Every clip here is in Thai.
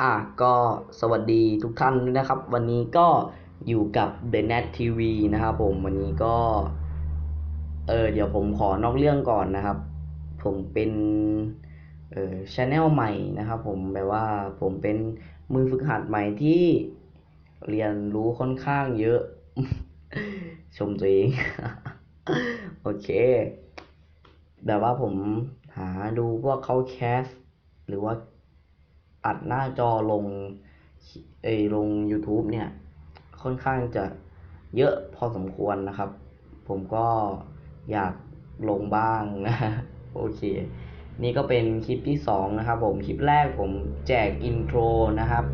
อะก็สวัสดีทุกท่านด้วยนะครับ วันนี้ก็อยู่กับ The Net TV นะครับผมวันนี้ก็ เออเดี๋ยวผมขอนอกเรื่องก่อนนะครับ ผมเป็นเออชแนลใหม่นะครับผมแบบว่าผมเป็นมือฝึกหัดใหม่ที่เรียนรู้ค่อนข้างเยอะ ชมตัวเอง โอเค แบบว่าผมหาดูพวกเขาแคส หรือว่า อัดหน้าจอลงเอลง YouTube เนี่ย ค่อนข้างจะเยอะพอสมควรนะครับ ผมก็อยากลงบ้างนะ โอเค นี่ก็เป็นคลิปที่สองนะครับผม คลิปแรกผมแจกอินโทรนะครับ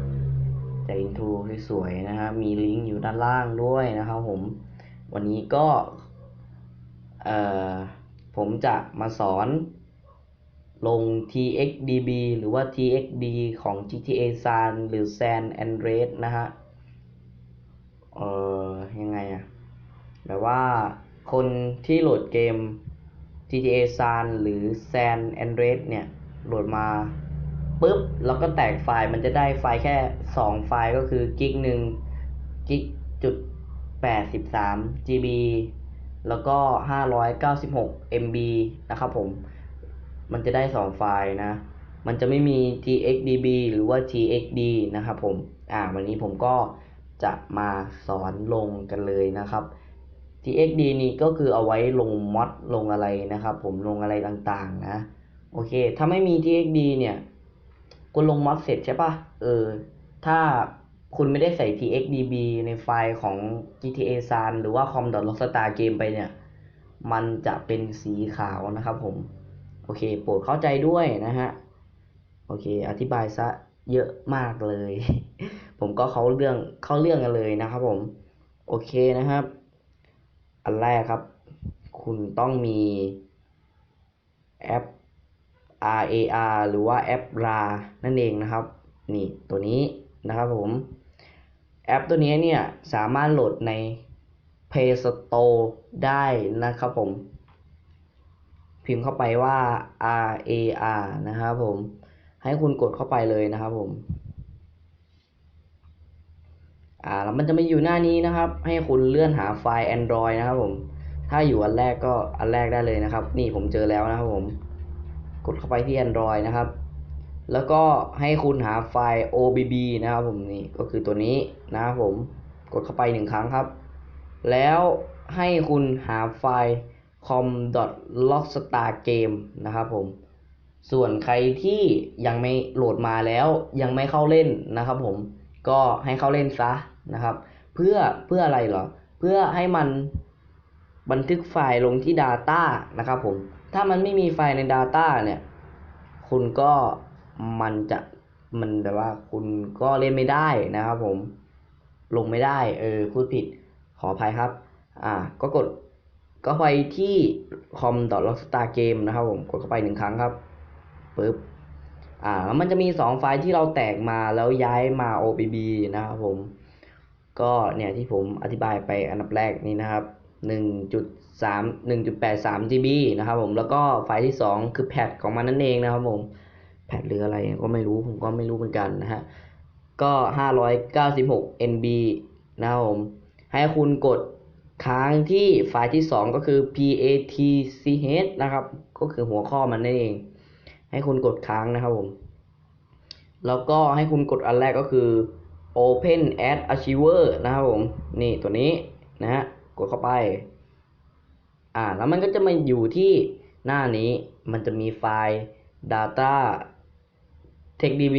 แจกอินโทรสวยๆนะครับ มีลิงก์อยู่ด้านล่างด้วยนะครับผม วันนี้ก็ เอ่อ ผมจะมาสอน ลง txdb หรือว่า txd ของ GTA San หรือ San Andreas นะฮะ เอ่อ ยังไงอะแบบว่าคนที่โหลดเกม GTA San หรือ San Andreas เนี่ย โหลดมาปุ๊บ แล้วก็แตกไฟล์มันจะได้ไฟล์แค่ 2 ไฟล์ก็คือกิกหนึ่งกิกจุด83 GB แล้วก็ 596 MB นะครับผม มันจะได้ 2 ไฟล์นะ มันจะไม่มี txdb หรือว่า txd นะครับผม อ่า วันนี้ผมก็จะมาสอนลงกันเลยนะครับ txd นี่ก็คือเอาไว้ลงมอดลงอะไรนะครับ ผมลงอะไรต่างๆนะ โอเค ถ้าไม่มี txd เนี่ยคุณลงมอดเสร็จใช่ปะเออ ถ้าคุณไม่ได้ใส่ txdb ในไฟล์ของ GTA San หรือว่า com.rockstar game ไปเนี่ย มันจะเป็นสีขาวนะครับผม โอเคโปรดเข้าใจด้วยนะฮะโอเค อธิบายซะเยอะมากเลย ผมก็เข้าเรื่องเข้าเรื่องกันเลยนะครับผม โอเคนะครับ อันแรกครับ คุณต้องมีแอป RAR หรือว่าแอป RA นั่นเองนะครับ นี่ตัวนี้นะครับผม แอปตัวนี้เนี่ย สามารถโหลดใน Play Store ได้นะครับผม พิมพ์เข้าไปว่า R A R นะครับผม ให้คุณกดเข้าไปเลยนะครับผม อ่าแล้วมันจะมาอยู่หน้านี้นะครับ ให้คุณเลื่อนหาไฟล์ Android นะครับผม ถ้าอยู่อันแรกก็อันแรกได้เลยนะครับ นี่ผมเจอแล้วนะครับผม กดเข้าไปที่ Android นะครับ แล้วก็ให้คุณหาไฟล์ OBB นะครับผมนี่ก็คือตัวนี้นะครับผม กดเข้าไปหนึ่งครั้งครับ แล้วให้คุณหาไฟล์ com.lockstargame นะครับผม ส่วนใครที่ยังไม่โหลดมาแล้วยังไม่เข้าเล่นนะครับผมก็ให้เข้าเล่นซะนะครับ เพื่อเพื่ออะไรเหรอ เพื่อให้มันบันทึกไฟล์ลงที่ Data นะครับผม ถ้ามันไม่มีไฟล์ใน Data เนี่ย คุณก็มันจะมันแบบว่าคุณก็เล่นไม่ได้นะครับผม ลงไม่ได้ เออพูดผิดขออภัยครับ อ่า ก็กด ก็ไปที่ com.rockstargame นะครับผมกดเข้าไปหนึ่งครั้งครับปึ๊บอ่าแล้วมันจะมีสองไฟล์ที่เราแตกมาแล้วย้ายมา OBB นะครับผม ก็เนี่ยที่ผมอธิบายไปอันดับแรกนี้นะครับ 1.3 1.83 GB นะครับผมแล้วก็ไฟล์ที่ 2 คือแพทของมันนั่นเองนะครับผมแพทหรืออะไรก็ไม่รู้ผมก็ไม่รู้เหมือนกันนะฮะก็ 596 MB นะครับผม ให้คุณกด ค้างที่ไฟล์ที่ 2 ก็คือ patch นะครับ ก็คือหัวข้อมันนั่นเอง ให้คุณกดค้างนะครับผม แล้วก็ให้คุณกดอันแรกก็คือ open as archiver นะครับผม นี่ตัวนี้นะฮะ กดเข้าไป อ่า แล้วมันก็จะมาอยู่ที่หน้านี้ มันจะมีไฟล์ data textdb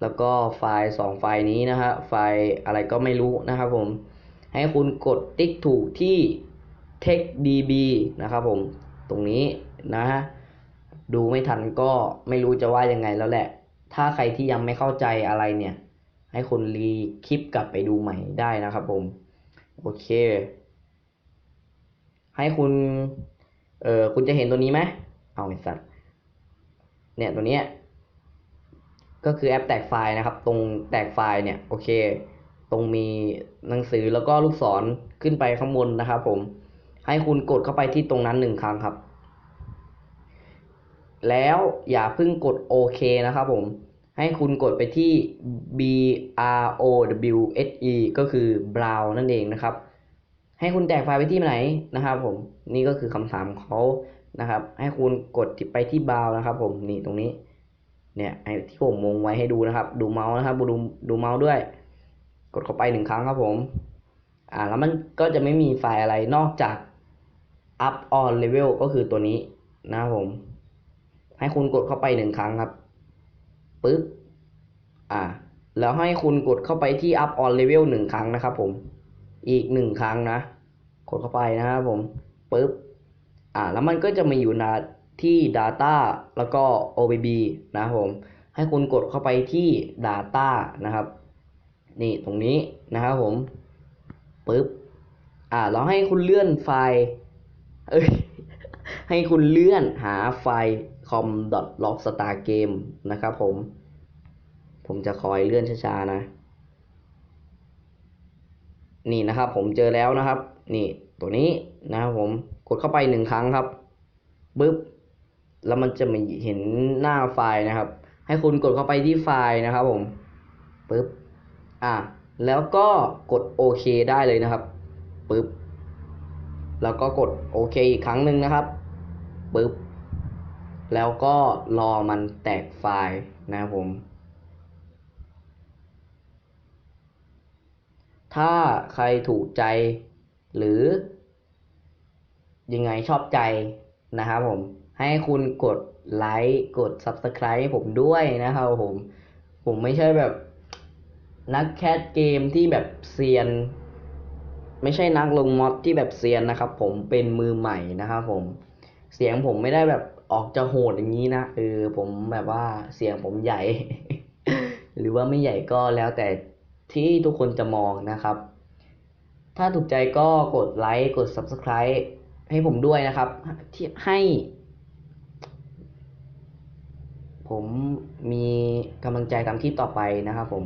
แล้วก็ไฟล์สองไฟล์นี้นะฮะ ไฟล์อะไรก็ไม่รู้นะครับผม ให้คุณกดติ๊กถูกที่ textdb นะครับผม ตรงนี้นะฮะดูไม่ทันก็ไม่รู้จะว่ายังไงแล้วแหละ ถ้าใครที่ยังไม่เข้าใจอะไรเนี่ย ให้คุณรีคลิปกลับไปดูใหม่ได้นะครับผม โอเค ให้คุณ เออคุณจะเห็นตัวนี้ไหมเอาไอ้สัตว์ เนี่ยตัวเนี้ยก็คือแอปแตกไฟล์นะครับ ตรงแตกไฟล์เนี่ย โอเค ตรงมีหนังสือแล้วก็ลูกศรขึ้นไปข้างบนนะครับผมให้คุณกดเข้าไปที่ตรงนั้นหนึ่งครั้งครับ แล้วอย่าเพิ่งกดโอเคนะครับผม ให้คุณกดไปที่ B R O W S E ก็คือ brown นั่นเองนะครับ ให้คุณแตกไฟล์ไปที่ไหนนะครับผม นี่ก็คือคำถามเขานะครับ ให้คุณกดไปที่ brown นะครับผม นี่ตรงนี้ เนี่ยที่ผมวงไว้ให้ดูนะครับ ดูเมาส์นะครับ ดูดูเมาส์ด้วย กดเข้าไปหนึ่งครั้งครับผม อ่า แล้วมันก็จะไม่มีไฟล์อะไรนอกจาก up on level ก็คือตัวนี้นะครับผม ให้คุณกดเข้าไปหนึ่งครั้งครับปึ๊บ อ่า แล้วให้คุณกดเข้าไปที่ up on level หนึ่งครั้งนะครับผม อีกหนึ่งครั้งนะ กดเข้าไปนะครับผมปึ๊บ อ่า แล้วมันก็จะมาอยู่นะที่ data แล้วก็ OBB นะครับผม ให้คุณกดเข้าไปที่ data นะครับ นี่ตรงนี้นะครับผมปึ๊บอ่าแล้วให้คุณเลื่อนไฟล์เอ้ยให้คุณเลื่อนหาไฟล์ com.logstargame นะครับผม ผมจะคอยเลื่อนช้าๆนะ นี่นะครับผมเจอแล้วนะครับ นี่ตัวนี้นะครับผมกดเข้าไปหนึ่งครั้งครับปึ๊บแล้วมันจะมาเห็นหน้าไฟล์นะครับ ให้คุณกดเข้าไปที่ไฟล์นะครับผมปึ๊บ อะแล้วก็กดโอเคได้เลยนะครับปึ๊บแล้วก็กดโอเคอีกครั้งหนึ่งนะครับปึ๊บแล้วก็รอมันแตกไฟล์นะครับผม ถ้าใครถูกใจหรือ ยังไงชอบใจนะครับผม ให้คุณกดไลค์กด Subscribe ให้ผมด้วยนะครับผม ผมไม่ใช่แบบ นักแคสเกมที่แบบเซียน ไม่ใช่นักลงมอดที่แบบเซียนนะครับ ผมเป็นมือใหม่นะครับผม เสียงผมไม่ได้แบบออกจะโหดอย่างนี้นะเออผมแบบว่าเสียงผมใหญ่ หรือว่าไม่ใหญ่ก็แล้วแต่ที่ทุกคนจะมองนะครับ ถ้าถูกใจก็กดไลค์กด Subscribe ให้ผมด้วยนะครับ ที่ให้ผมมีกำลังใจทำคลิปต่อไปนะครับผม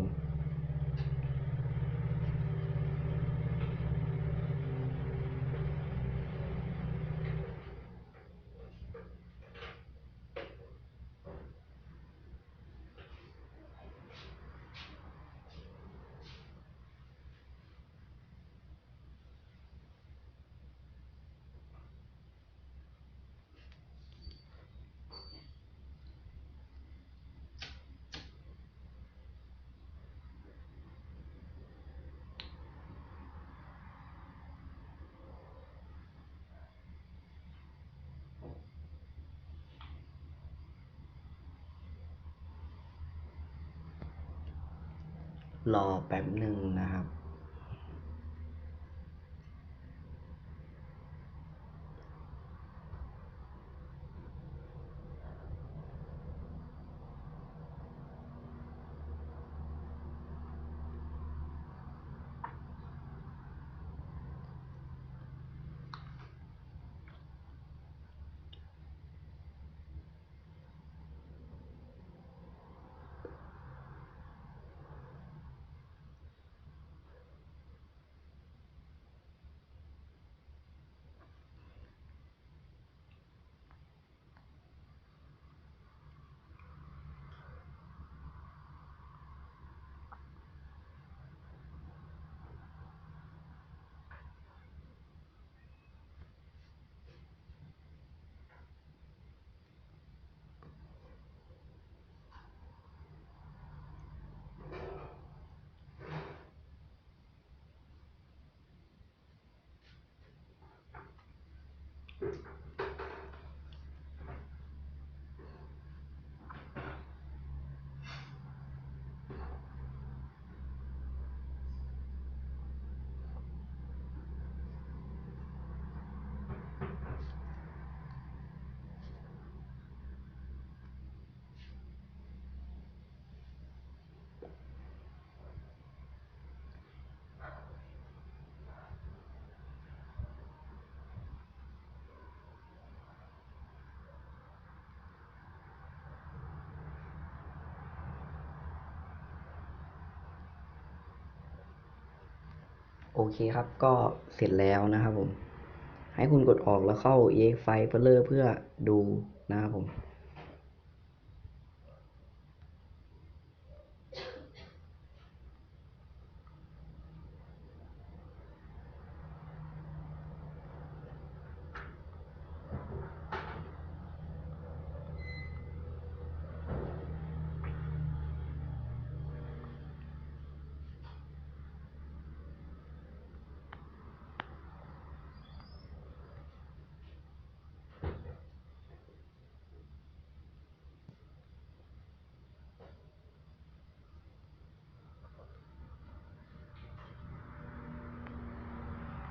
รอแป๊บหนึ่งนะครับ โอเคครับก็เสร็จแล้วนะครับผม ให้คุณกดออกแล้วเข้า ex file เพื่อเพื่อดูนะครับผม